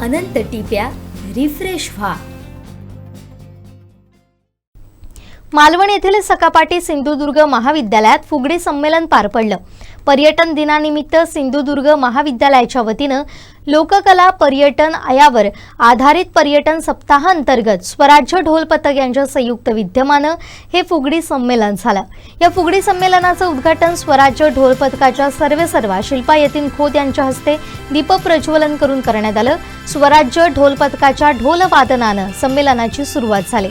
अनंत टिप्या refresh व्हा. मालवण येथील सकापाटी सिंधुदुर्ग महाविद्यालयात फुगडी संमेलन पार पडलं. पर्यटन दिनानिमित्त सिंधुदुर्ग महाविद्यालयाच्या वतीनं लोककला पर्यटन आयावर आधारित पर्यटन सप्ताहांतर्गत स्वराज्य ढोल पथक यांच्या संयुक्त विद्यमानं हे फुगडी संमेलन झालं. या फुगडी संमेलनाचं उद्घाटन स्वराज्य ढोल पथकाच्या सर्वेसर्वा शिल्पा यतीन खोत यांच्या हस्ते दीपप्रज्वलन करून करण्यात आलं. स्वराज्य ढोल पथकाच्या ढोलवादनानं संमेलनाची सुरुवात झाली.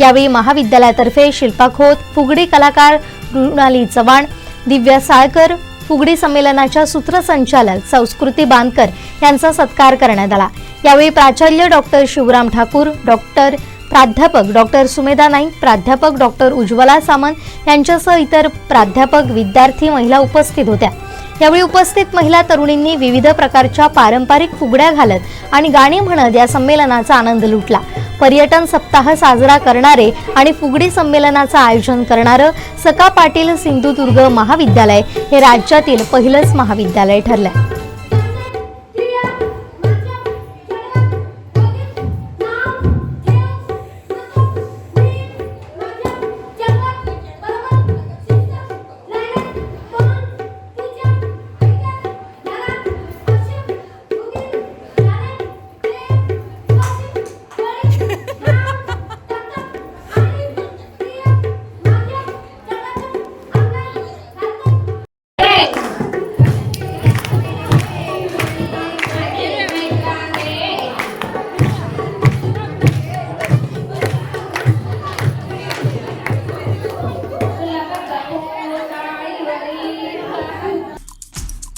यावेळी महाविद्यालयातर्फे शिल्पा खोत फुगडी कलाकार मृणाली चव्हाण दिव्या साळकर फुगडी संमेलनाच्या सूत्रसंचालक संस्कृती बांदकर यांचा सत्कार करण्यात आला. यावेळी प्राचार्य डॉक्टर शिवराम ठाकूर डॉक्टर प्राध्यापक डॉक्टर सुमेधा नाईक प्राध्यापक डॉक्टर उज्ज्वला सामंत यांच्यासह इतर प्राध्यापक विद्यार्थी महिला उपस्थित होत्या. यावेळी उपस्थित महिला तरुणींनी विविध प्रकारच्या पारंपरिक फुगड्या घालत आणि गाणी म्हणत या संमेलनाचा आनंद लुटला. पर्यटन सप्ताह साजरा करणारे आणि फुगडी संमेलनाचं आयोजन करणारं सका पाटील सिंधुदुर्ग महाविद्यालय हे राज्यातील पहिलंच महाविद्यालय ठरलंय.